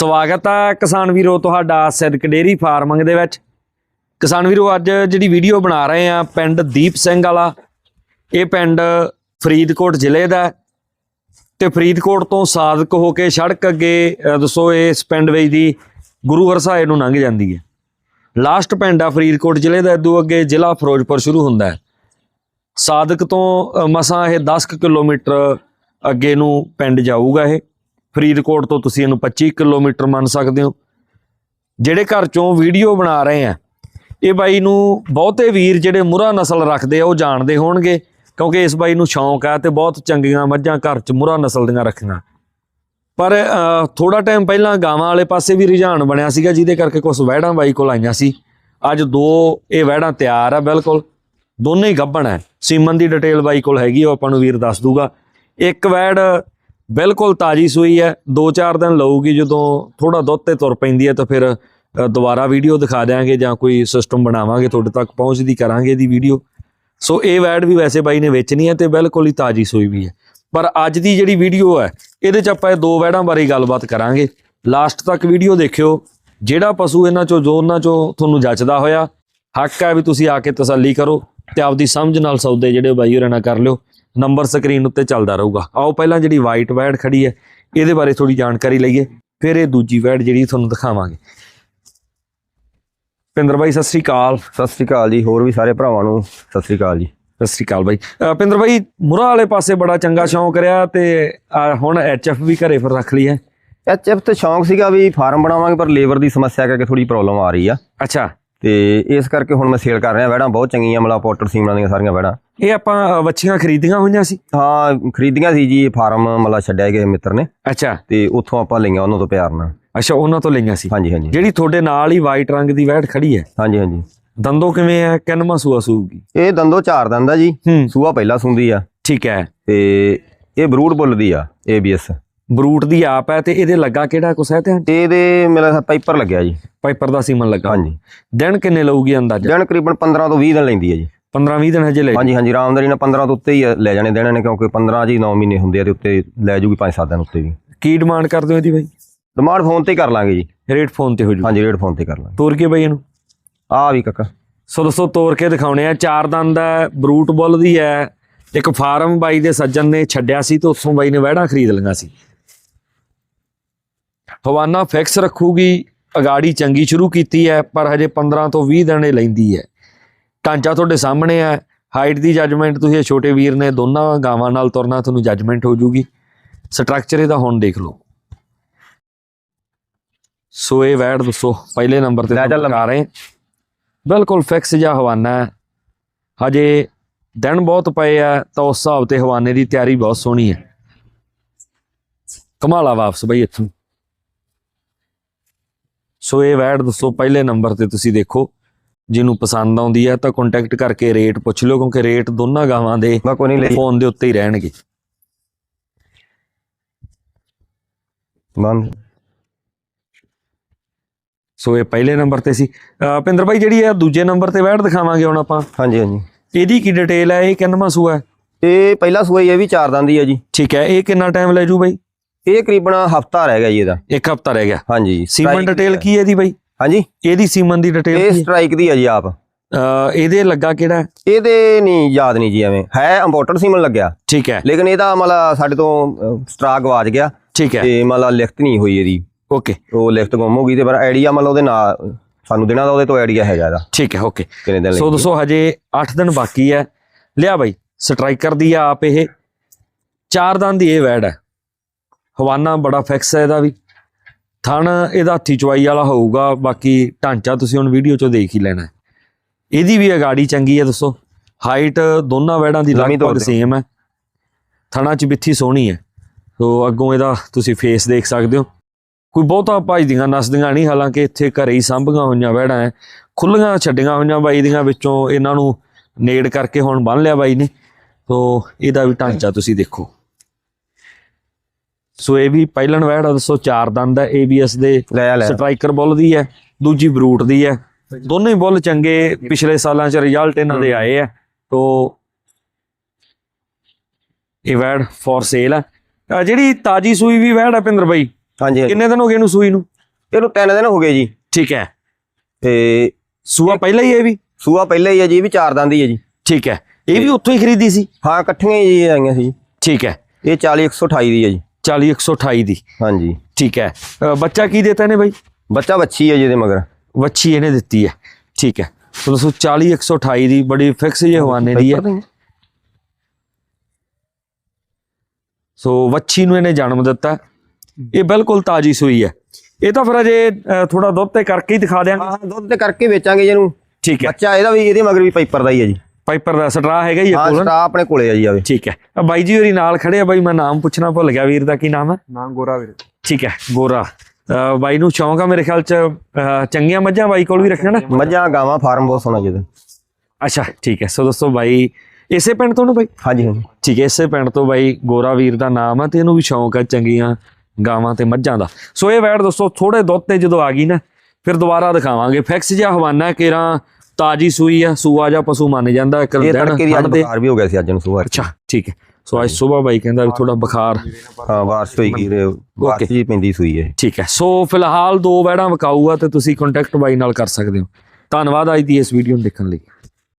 ਸਵਾਗਤ ਹੈ ਕਿਸਾਨ ਵੀਰੋ ਤੁਹਾਡਾ ਸਿਦਕ ਡੇਰੀ ਫਾਰਮਿੰਗ ਦੇ ਵਿੱਚ। ਕਿਸਾਨ ਵੀਰੋ, ਅੱਜ ਜਿਹੜੀ ਵੀਡੀਓ ਬਣਾ ਰਹੇ ਆ ਪਿੰਡ ਦੀਪ ਸਿੰਘ ਵਾਲਾ, ਇਹ ਪਿੰਡ ਫਰੀਦਕੋਟ ਜ਼ਿਲ੍ਹੇ ਦਾ ਹੈ। ਤੇ ਫਰੀਦਕੋਟ ਤੋਂ ਸਾਦਕ ਹੋ ਕੇ ਸੜਕ ਅੱਗੇ ਦੱਸੋ ਇਸ ਪਿੰਡ ਵਿੱਚ ਦੀ ਗੁਰੂ ਹਰਸਾਏ ਨੂੰ ਲੰਘ ਜਾਂਦੀ ਹੈ। ਲਾਸਟ ਪਿੰਡ ਆ ਫਰੀਦਕੋਟ ਜ਼ਿਲ੍ਹੇ ਦਾ, ਇਦੋਂ ਅੱਗੇ ਜ਼ਿਲ੍ਹਾ ਫਿਰੋਜ਼ਪੁਰ ਸ਼ੁਰੂ ਹੁੰਦਾ ਹੈ। ਸਾਦਕ ਤੋਂ ਮਸਾਂ ਇਹ 10 ਕੁ ਕਿਲੋਮੀਟਰ ਅੱਗੇ ਨੂੰ ਪਿੰਡ ਜਾਊਗਾ ਇਹ। ਫਰੀਦਕੋਟ ਤੋਂ ਤੁਸੀਂ ਇਹਨੂੰ 25 ਕਿਲੋਮੀਟਰ ਮੰਨ ਸਕਦੇ ਹੋ। ਜਿਹੜੇ ਘਰ ਚੋਂ ਵੀਡੀਓ ਬਣਾ ਰਹੇ ਆ, ਇਹ ਬਾਈ ਨੂੰ ਬਹੁਤੇ ਵੀਰ ਜਿਹੜੇ ਮੁਰਾ ਨਸਲ ਰੱਖਦੇ ਆ, ਉਹ ਜਾਣਦੇ ਹੋਣਗੇ, ਕਿਉਂਕਿ ਇਸ ਬਾਈ ਨੂੰ ਸ਼ੌਂਕ ਆ ਤੇ ਬਹੁਤ ਚੰਗੀਆਂ ਮੱਝਾਂ ਘਰ 'ਚ ਮੁਰਾ ਨਸਲ ਦੀਆਂ ਰੱਖੀਆਂ। ਪਰ ਥੋੜਾ ਟਾਈਮ ਪਹਿਲਾਂ ਗਾਵਾਂ ਵਾਲੇ ਪਾਸੇ ਵੀ ਰੁਝਾਨ ਬਣਿਆ ਸੀਗਾ, ਜਿਹਦੇ ਕਰਕੇ ਕੁਝ ਵਹਿੜਾਂ ਬਾਈ ਕੋਲ ਆਈਆਂ ਸੀ। ਅੱਜ ਦੋ ਇਹ ਵਹਿੜਾਂ ਤਿਆਰ ਆ ਬਿਲਕੁਲ, ਦੋਨੇ ਹੀ ਗੱਭਣ ਹੈ ਸੀਮਨ ਦੀ ਡਿਟੇਲ ਬਾਈ ਕੋਲ ਹੈਗੀ ਉਹ ਆਪਾਂ ਨੂੰ ਵੀਰ ਦੱਸ ਦੂਗਾ। ਇੱਕ ਵੈੜ ਬਿਲਕੁਲ ਤਾਜੀ ਸੂਈ ਹੈ। 2-4 ਦਿਨ ਲਊਗੀ ਜਦੋਂ ਥੋੜਾ ਦੁੱਧ ਤੇ ਤੁਰ ਪੈਂਦੀ ਹੈ ਤਾਂ ਫਿਰ ਦੁਬਾਰਾ ਵੀਡੀਓ ਦਿਖਾ ਦਿਆਂਗੇ ਜਾਂ ਕੋਈ ਸਿਸਟਮ ਬਣਾਵਾਂਗੇ, ਤੁਹਾਡੇ ਤੱਕ ਪਹੁੰਚਦੀ ਕਰਾਂਗੇ ਇਹਦੀ ਵੀਡੀਓ। ਸੋ ਇਹ ਵੈਡ ਵੀ ਵੈਸੇ ਬਾਈ ਨੇ ਵੇਚਣੀ ਹੈ ਤੇ ਬਿਲਕੁਲ ਹੀ ਤਾਜੀ ਸੂਈ ਵੀ ਹੈ। ਪਰ ਅੱਜ ਦੀ ਜਿਹੜੀ ਵੀਡੀਓ ਹੈ, ਇਹਦੇ ਚ ਆਪਾਂ ਇਹ ਦੋ ਵੈੜਾਂ ਬਾਰੇ ਗੱਲਬਾਤ ਕਰਾਂਗੇ। ਲਾਸਟ ਤੱਕ ਵੀਡੀਓ ਦੇਖਿਓ। ਜਿਹੜਾ ਪਸ਼ੂ ਇਹਨਾਂ ਚੋਂ, ਜੋ ਉਹਨਾਂ ਚੋਂ ਤੁਹਾਨੂੰ ਜੱਚਦਾ ਹੋਇਆ, ਹੱਕ ਹੈ ਵੀ ਤੁਸੀਂ ਆ ਕੇ ਤਸੱਲੀ ਕਰੋ ਤੇ ਆਪਦੀ ਸਮਝ ਨਾਲ ਸੌਦੇ ਜਿਹੜੇ ਬਾਈ ਹੋਰਾਂ ਨਾਲ ਕਰ ਲਿਓ। ਨੰਬਰ ਸਕਰੀਨ ਉੱਤੇ ਚੱਲਦਾ ਰਹੂਗਾ। ਆਓ ਪਹਿਲਾਂ ਜਿਹੜੀ ਵਾਈਟ ਵੈੜ ਖੜੀ ਹੈ ਇਹਦੇ ਬਾਰੇ ਥੋੜੀ ਜਾਣਕਾਰੀ ਲਈਏ ਫਿਰ ਇਹ ਦੂਜੀ ਵੈੜ ਜਿਹੜੀ ਤੁਹਾਨੂੰ ਦਿਖਾਵਾਂਗੇ। ਪਿੰਦਰ ਬਾਈ ਸਤਿ ਸ੍ਰੀ ਅਕਾਲ। ਸਤਿ ਸ੍ਰੀ ਅਕਾਲ ਜੀ ਹੋਰ ਵੀ ਸਾਰੇ ਭਰਾਵਾਂ ਨੂੰ ਸਤਿ ਸ੍ਰੀ ਅਕਾਲ ਜੀ। ਸਤਿ ਸ੍ਰੀ ਅਕਾਲ ਬਾਈ। ਪਿੰਦਰ ਬਾਈ ਮੁਰਾ ਵਾਲੇ ਪਾਸੇ ਬੜਾ ਚੰਗਾ ਸ਼ੌਂਕ ਰਿਹਾ ਤੇ ਹੁਣ ਐਚਐਫ ਵੀ ਘਰੇ ਫਿਰ ਰੱਖ ਲਈ ਹੈ। ਐਚਐਫ ਤੇ ਸ਼ੌਂਕ ਸੀਗਾ ਵੀ ਫਾਰਮ ਬਣਾਵਾਂਗੇ ਪਰ ਲੇਬਰ ਦੀ ਸਮੱਸਿਆ ਕਰਕੇ ਥੋੜੀ ਪ੍ਰੋਬਲਮ ਆ ਰਹੀ ਆ। ਅੱਛਾ। ਤੇ ਇਸ ਕਰਕੇ ਹੁਣ ਮੈਂ ਸੇਲ ਕਰ ਰਿਹਾ ਵੈੜਾਂ ਬਹੁਤ ਚੰਗੀਆਂ ਮਲਾ ਪੋਟਰ ਸੀਮਨਾਂ ਦੀਆਂ ਸਾਰੀਆਂ ਵੈੜਾਂ ਇਹ ਆਪਾਂ ਵੱਛੀਆਂ ਖਰੀਦੀਆਂ ਹੋਈਆਂ ਸੀ? ਹਾਂ ਖਰੀਦੀਆਂ ਸੀ ਜੀ ਫਾਰਮ ਮਲਾ ਛੱਡਿਆ ਗਏ ਮਿੱਤਰ ਨੇ। ਅੱਛਾ। ਤੇ ਉੱਥੋਂ ਆਪਾਂ ਲਈਆਂ ਉਹਨਾਂ ਤੋਂ ਪਿਆਰ ਨਾਲ। ਅੱਛਾ ਉਹਨਾਂ ਤੋਂ ਲਈਆਂ ਸੀ? ਹਾਂਜੀ ਹਾਂਜੀ। ਜਿਹੜੀ ਤੁਹਾਡੇ ਨਾਲ ਹੀ ਵਾਈਟ ਰੰਗ ਦੀ ਵੈੜ ਖੜੀ ਹੈ? ਹਾਂਜੀ ਹਾਂਜੀ। ਦੰਦੋ ਕਿਵੇਂ ਹੈ? ਕਿੰਨਵਾਂ ਸੂਆ ਸੂਗੀ ਇਹ ਦੰਦੋ ਚਾਰ ਦੰਦ ਆ ਜੀ। ਸੂਆ ਪਹਿਲਾਂ ਸੁੰਦੀ ਆ। ਠੀਕ ਹੈ। ਤੇ ਇਹ ਬਰੂਡ ਬੁੱਲ ਦੀ ਆ ਏਬੀਐਸ ਬਰੂਟ ਦੀ ਆਪ ਹੈ ਤੇ ਇਹਦੇ ਲੱਗਾ ਕਿਹੜਾ ਕੁਛ ਹੈ ਤੇ? ਤੇ ਇਹਦੇ ਮੇਰਾ ਪਾਈਪਰ ਲੱਗਿਆ ਜੀ। ਪਾਈਪਰ ਦਾ ਸੀਮਨ ਲੱਗਾ। ਹਾਂਜੀ। ਦਿਨ ਕਿੰਨੇ ਲਊਗੀ ਅੰਦਾਜ਼ਾ? ਦਿਨ ਕਰੀਬਨ 15 ਤੋਂ 20 ਦਿਨ ਲੈਂਦੀ ਆ ਜੀ। 15 20 ਦਿਨ ਹਜੇ ਲੈ ਹਾਂਜੀ ਹਾਂਜੀ ਰਾਮਦਾਰੀ ਨਾਲ 15 ਤੋਂ ਉੱਤੇ ਹੀ ਲੈ ਜਾਣੇ ਦੇਣੇ ਨੇ ਕਿਉਂਕਿ 15 ਜੀ 9 ਮਹੀਨੇ ਹੁੰਦੇ ਆ ਤੇ ਉੱਤੇ ਲੈ ਜੂਗੀ 5-7 ਦਿਨ ਉੱਤੇ ਵੀ। ਕੀ ਡਿਮਾਂਡ ਕਰਦੇ ਹੋ ਇਹਦੀ ਬਾਈ? ਡਿਮਾਂਡ ਫੋਨ ਤੇ ਹੀ ਕਰ ਲਾਂਗੇ ਜੀ। ਰੇਟ ਫੋਨ ਤੇ ਹੋ ਜੂ। ਹਾਂਜੀ ਰੇਟ ਫੋਨ ਤੇ ਕਰ ਲਾਂਗੇ। ਤੋਰ ਕੇ ਬਾਈ ਇਹਨੂੰ। ਆ ਵੀ ਕਾਕਾ। ਸੋ ਦੋਸਤੋ ਤੋਰ ਕੇ ਦਿਖਾਉਣੇ ਆ। ਚਾਰ ਦੰਦ ਹੈ ਬਰੂਟ ਬੁੱਲ ਦੀ ਹੈ। ਇੱਕ ਫਾਰਮ ਬਾਈ ਦੇ ਸੱਜਣ ਨੇ ਛੱਡਿਆ ਸੀ ਤੇ ਉੱਥੋਂ ਬਾਈ ਨੇ ਵਹਿੜਾਂ ਖਰੀਦ ਲਈਆਂ ਸੀ। ਹਵਾਨਾ ਫਿਕਸ ਰੱਖੂਗੀ ਅਗਾੜੀ ਚੰਗੀ ਸ਼ੁਰੂ ਕੀਤੀ ਹੈ ਪਰ ਹਜੇ 15 ਤੋਂ 20 ਦਿਨ ਇਹ ਲੈਂਦੀ ਹੈ। ਢਾਂਚਾ ਤੁਹਾਡੇ ਸਾਹਮਣੇ ਹੈ ਹਾਈਟ ਦੀ ਜੱਜਮੈਂਟ ਤੁਸੀਂ ਛੋਟੇ ਵੀਰ ਨੇ ਦੋਨਾਂ ਗਾਵਾਂ ਨਾਲ ਤੁਰਨਾ ਤੁਹਾਨੂੰ ਜੱਜਮੈਂਟ ਹੋ ਜੂਗੀ। ਸਟਰਕਚਰ ਇਹਦਾ ਹੁਣ ਦੇਖ ਲਓ। ਸੋ ਇਹ ਵੈੜ ਦੱਸੋ ਪਹਿਲੇ ਨੰਬਰ ਤੇ ਲੈ ਚੱਲ। ਤੁਹਾਨੂੰ ਆ ਰਹੇ। ਬਿਲਕੁਲ ਫਿਕਸ ਜਿਹਾ ਹਵਾਨਾ ਹੈ। ਹਜੇ ਦਿਨ ਬਹੁਤ ਪਏ ਆ ਤਾਂ ਉਸ ਹਿਸਾਬ ਤੇ ਹਵਾਨੇ ਦੀ ਤਿਆਰੀ ਬਹੁਤ ਸੋਹਣੀ ਹੈ। ਕਮਾਲਾ ਵਾਪਸ ਬਈ ਇੱਥੋਂ। ਸੋ ਇਹ ਵੈਡ ਦੱਸੋ ਪਹਿਲੇ ਨੰਬਰ ਤੇ ਤੁਸੀਂ ਦੇਖੋ। ਜਿਹਨੂੰ ਪਸੰਦ ਆਉਂਦੀ ਹੈ ਤਾਂ ਕੰਟੈਕਟ ਕਰਕੇ ਰੇਟ ਪੁੱਛ ਲਿਓ ਕਿਉਂਕਿ ਰੇਟ ਦੋਨਾਂ ਗਾਵਾਂ ਦੇ ਫੋਨ ਦੇ ਉੱਤੇ ਹੀ ਰਹਿਣਗੇ। ਸੋ ਇਹ ਪਹਿਲੇ ਨੰਬਰ ਤੇ ਸੀ। ਭਿੰਦਰ ਭਾਈ ਜਿਹੜੀ ਇਹ ਦੂਜੇ ਨੰਬਰ ਤੇ ਵੈਡ ਦਿਖਾਵਾਂਗੇ ਹੁਣ ਆਪਾਂ। ਹਾਂਜੀ ਹਾਂਜੀ। ਇਹਦੀ ਕੀ ਡਿਟੇਲ ਹੈ? ਇਹ ਕਿੰਨਵਾਂ ਸੂਆ ਹੈ? ਇਹ ਪਹਿਲਾ ਸੂਆ ਹੀ ਇਹ ਵੀ ਚਾਰ ਦੰਦ ਹੀ ਆ ਜੀ। ਠੀਕ ਹੈ ਇਹ ਕਿੰਨਾ ਟਾਈਮ ਲੈ ਜੂ ਬਾਈ? ਇਹ ਕਰੀਬਨ ਹਫਤਾ ਰਹਿ ਗਿਆ ਜੀ ਇਹਦਾ। ਇੱਕ ਹਫਤਾ ਰਹਿ ਗਿਆ। ਹਾਂਜੀ ਸੀਮਨ ਡਿਟੇਲ ਕੀ ਹੈ ਇਹਦੀ ਬਾਈ? ਹਾਂਜੀ। ਇਹਦੀ ਸੀਮਨ ਦੀ ਡਿਟੇਲ ਇਹ ਸਟ੍ਰਾਈਕ ਦੀ ਆ ਜੀ ਆਪ। ਇਹਦੇ ਲੱਗਾ ਕਿਹੜਾ ਹੈ? ਇਹਦੇ ਨਹੀਂ ਯਾਦ ਨਹੀਂ ਜੀ ਐਵੇਂ। ਹੈ ਇੰਪੋਰਟੈਂਟ ਸੀਮਨ ਲੱਗਿਆ। ਠੀਕ ਹੈ। ਲੇਕਿਨ ਇਹਦਾ ਮਤਲਬ ਸਾਡੇ ਤੋਂ ਸਟਰਾਕ ਗਵਾਚ ਗਿਆ। ਠੀਕ ਹੈ। ਤੇ ਮਤਲਬ ਲਿਖਤ ਨਹੀਂ ਹੋਈ ਇਹਦੀ। ਓਕੇ ਉਹ ਲਿਖਤ ਗੁੰਮ ਹੋ ਗਈ ਤੇ ਪਰ ਆਈਡੀਆ ਮਤਲਬ ਉਹਦੇ ਨਾਲ ਸਾਨੂੰ ਦੇਣਾ ਦਾ ਉਹਦੇ ਤੋਂ ਆਈਡੀਆ ਹੈਗਾ ਇਹਦਾ। ਠੀਕ ਹੈ ਓਕੇ ਕਿੰਨੇ ਦਿਨ ਸੋ ਦੋਸਤੋ ਹਜੇ 8 ਦਿਨ ਬਾਕੀ ਹੈ। ਲਿਆ ਬਾਈ ਸਟ੍ਰਾਈਕਰ ਦੀ ਆ ਆਪ ਇਹ। ਚਾਰ ਦੰਦ ਦੀ ਇਹ ਵੈੜ ਹੈ। ਹਵਾਨਾ ਬੜਾ ਫਿਕਸ ਹੈ ਇਹਦਾ ਵੀ। ਥਣ ਇਹਦਾ ਹੱਥੀ ਚਵਾਈ ਵਾਲਾ ਹੋਊਗਾ ਬਾਕੀ ਢਾਂਚਾ ਤੁਸੀਂ ਹੁਣ ਵੀਡੀਓ 'ਚੋਂ ਦੇਖ ਹੀ ਲੈਣਾ। ਇਹਦੀ ਵੀ ਅਗਾੜੀ ਚੰਗੀ ਹੈ ਦੱਸੋ। ਹਾਈਟ ਦੋਨਾਂ ਵੈੜਾਂ ਦੀ ਲਗਭਗ। ਸੇਮ ਹੈ। ਥਣਾ 'ਚ ਬਿੱਥੀ ਸੋਹਣੀ ਹੈ। ਸੋ ਅੱਗੋਂ ਇਹਦਾ ਤੁਸੀਂ ਫੇਸ ਦੇਖ ਸਕਦੇ ਹੋ। ਕੋਈ ਬਹੁਤਾ ਭਜਦੀਆਂ ਨਸਦੀਆਂ ਨਹੀਂ ਹਾਲਾਂਕਿ ਇੱਥੇ ਘਰੇ ਹੀ ਸਾਂਭੀਆਂ ਹੋਈਆਂ ਵਹਿੜਾਂ ਹੈ। ਖੁੱਲੀਆਂ ਛੱਡੀਆਂ ਹੋਈਆਂ ਬਾਈ ਦੀਆਂ ਵਿੱਚੋਂ ਇਹਨਾਂ ਨੂੰ ਨੇੜ ਕਰਕੇ ਹੁਣ ਬੰਨ ਲਿਆ ਬਾਈ ਨੇ। ਸੋ ਇਹਦਾ ਵੀ ਢਾਂਚਾ ਤੁਸੀਂ ਦੇਖੋ। ਸੋ ਇਹ ਵੀ ਪਹਿਲਣ ਆ ਦੱਸੋ ਚਾਰ ਦੰਦ ਹੈ ABS ਦੇ ਸਟ੍ਰਾਈਕਰ ਬੁੱਲ ਦੀ ਹੈ ਦੂਜੀ ਬਰੂਟ ਦੀ ਹੈ। ਦੋਨੇ ਹੀ ਬੁੱਲ ਚੰਗੇ ਪਿਛਲੇ ਸਾਲਾਂ ਚ ਰਿਜ਼ਲਟ ਇਹਨਾਂ ਦੇ ਆਏ ਆ। ਤੋ ਇਹ ਵੈੜ ਫॉर ਸੇਲ ਹੈ ਅਹ ਜਿਹੜੀ ਤਾਜੀ ਸੂਈ ਵੀ ਵੈੜ ਹੈ ਪਿੰਦਰ ਬਾਈ ਹਾਂਜੀ। ਕਿੰਨੇ ਦਿਨ ਹੋ ਗਏ ਇਹਨੂੰ ਸੂਈ ਨੂੰ? ਇਹਨੂੰ ਤਿੰਨ ਦਿਨ ਹੋ ਗਏ ਜੀ। ਠੀਕ ਹੈ। ਤੇ ਸੂਆ ਪਹਿਲਾਂ ਹੀ ਇਹ ਵੀ? ਸੂਆ ਪਹਿਲਾਂ ਹੀ ਹੈ ਜੀ ਇਹ ਵੀ ਚਾਰ ਦੰਦ ਹੀ ਹੈ ਜੀ। ਠੀਕ ਹੈ। ਇਹ ਵੀ ਉੱਥੋਂ ਹੀ ਖਰੀਦੀ ਸੀ? ਹਾਂ ਇਕੱਠੀਆਂ ਹੀ ਆਈਆਂ ਸੀ ਠੀਕ ਹੈ। ਇਹ 40 128 ਦੀ ਹੈ ਜੀ। 40 128 ਦੀ। ਹਾਂਜੀ। ਠੀਕ ਹੈ। ਅ, ਬੱਚਾ ਕੀ ਦਿੱਤਾ ਇਹਨੇ ਬਾਈ? ਬੱਚਾ ਬੱਚੀ ਹੈ ਜੀ ਇਹਦੇ ਮਗਰ। ਵੱਛੀ ਇਹਨੇ ਦਿੱਤੀ ਹੈ। ਠੀਕ ਹੈ। ਸੋ ਦੋਸਤੋ 40 128 ਦੀ ਬੜੀ ਫਿਕਸ ਜੇ ਹਵਾਨੇ ਦੀ ਹੈ। ਸੋ ਵੱਛੀ ਨੂੰ ਇਹਨੇ ਜਨਮ ਦਿੱਤਾ। ਇਹ ਬਿਲਕੁਲ ਤਾਜੀ ਸੂਈ ਹੈ। ਇਹ ਤਾਂ ਫਿਰ ਅਜੇ ਅ, ਥੋੜਾ ਦੁੱਧ ਤੇ ਕਰਕੇ ਹੀ ਦਿਖਾ ਦਿਆਂਗੇ। ਹਾਂ ਦੁੱਧ ਤੇ ਕਰਕੇ ਵੇਚਾਂਗੇ ਜੀ ਇਹਨੂੰ। ਠੀਕ ਹੈ। ਬੱਚਾ ਇਹਦਾ ਵੀ ਇਹਦੇ ਮਗਰ ਵੀ ਪਾਈਪਰ ਦਾ ਹੀ ਹੈ ਜੀ। ਪਾਈਪਰ ਦਾ ਸਟਰਾ ਹੈਗਾ ਹੀ ਹਾਂ ਕੋਲ। ਸਟਾ ਆਪਣੇ ਕੋਲੇ ਆ ਜੀ ਆਵੇ ਠੀਕ ਹੈ। ਆ ਬਾਈ ਜੀ ਹੋਰੀ ਨਾਲ ਖੜੇ ਆ ਬਾਈ ਮੈਂ ਨਾਮ ਪੁੱਛਣਾ ਭੁੱਲ ਗਿਆ ਵੀਰ ਦਾ ਕੀ ਨਾਮ ਹੈ ਨਾਮ ਗੋਰਾ ਵੀਰ। ਠੀਕ ਹੈ ਗੋਰਾ। ਬਾਈ ਨੂੰ ਸ਼ੌਂਕ ਆ ਮੇਰੇ ਖਿਆਲ ਚ ਚੰਗੀਆਂ ਮੱਝਾਂ ਬਾਈ ਕੋਲ ਵੀ ਰੱਖਣਾ ਨਾ? ਮੱਝਾਂ ਗਾਵਾਂ ਫਾਰਮ ਬਹੁਤ ਸੋਹਣਾ ਜਿਹਦਾ। ਅੱਛਾ ਠੀਕ ਹੈ। ਸੋ ਦੋਸਤੋ ਬਾਈ ਇਸੇ ਪਿੰਡ ਤੋਂ ਨਾ ਬਾਈ? ਹਾਂਜੀ ਹਾਂਜੀ। ਠੀਕ ਹੈ ਇਸੇ ਪਿੰਡ ਤੋਂ ਬਾਈ ਗੋਰਾ ਵੀਰ ਦਾ ਨਾਮ ਆ ਤੇ ਇਹਨੂੰ ਵੀ ਸ਼ੌਂਕ ਆ ਚੰਗੀਆਂ ਗਾਵਾਂ ਤੇ ਮੱਝਾਂ ਦਾ। ਸੋ ਇਹ ਵੈੜ ਦੋਸਤੋ ਥੋੜੇ ਦੁੱਧ ਤੇ ਜਦੋਂ ਆ ਗਈ ਨਾ ਫਿਰ ਦੁਬਾਰਾ ਦਿਖਾਵਾਂਗੇ। ਫਿਕਸ ਜਿਹਾ ਹਵਾਨਾ ਕੇਰਾ ਤਾਜੀ ਸੂਈ ਆ ਸੂਆ ਜਾਂ ਪਸ਼ੂ ਮੰਨ ਜਾਂਦਾ ਇੱਕ ਇਹ ਦਿਨ ਤੜਕੇ ਅੱਜ ਖੜ੍ਹਦੇ। ਬੁਖਾਰ ਵੀ ਹੋ ਗਿਆ ਸੀ ਅੱਜ ਨੂੰ ਸੁਬਾਹ ਅੱਛਾ ਠੀਕ ਹੈ। ਸੋ ਅੱਜ ਸਵੇਰ ਬਾਈ ਕਹਿੰਦਾ ਵੀ ਥੋੜਾ ਬੁਖਾਰ। ਹਾਂ ਬਾਰਿਸ਼ ਹੋਈ ਗਈ ਰੇ ਬਾਰਿਸ਼ ਜੀ ਪੈਂਦੀ ਸੂਈ ਹੈ ਠੀਕ ਹੈ। ਸੋ ਫਿਲਹਾਲ ਦੋ ਵੈੜਾਂ ਵਿਕਾਊ ਆ ਤੇ ਤੁਸੀਂ ਕੰਟੈਕਟ ਬਾਈ ਨਾਲ ਕਰ ਸਕਦੇ ਹੋ। ਧੰਨਵਾਦ ਅੱਜ ਦੀ ਇਸ ਵੀਡੀਓ ਨੂੰ ਦੇਖਣ ਲਈ।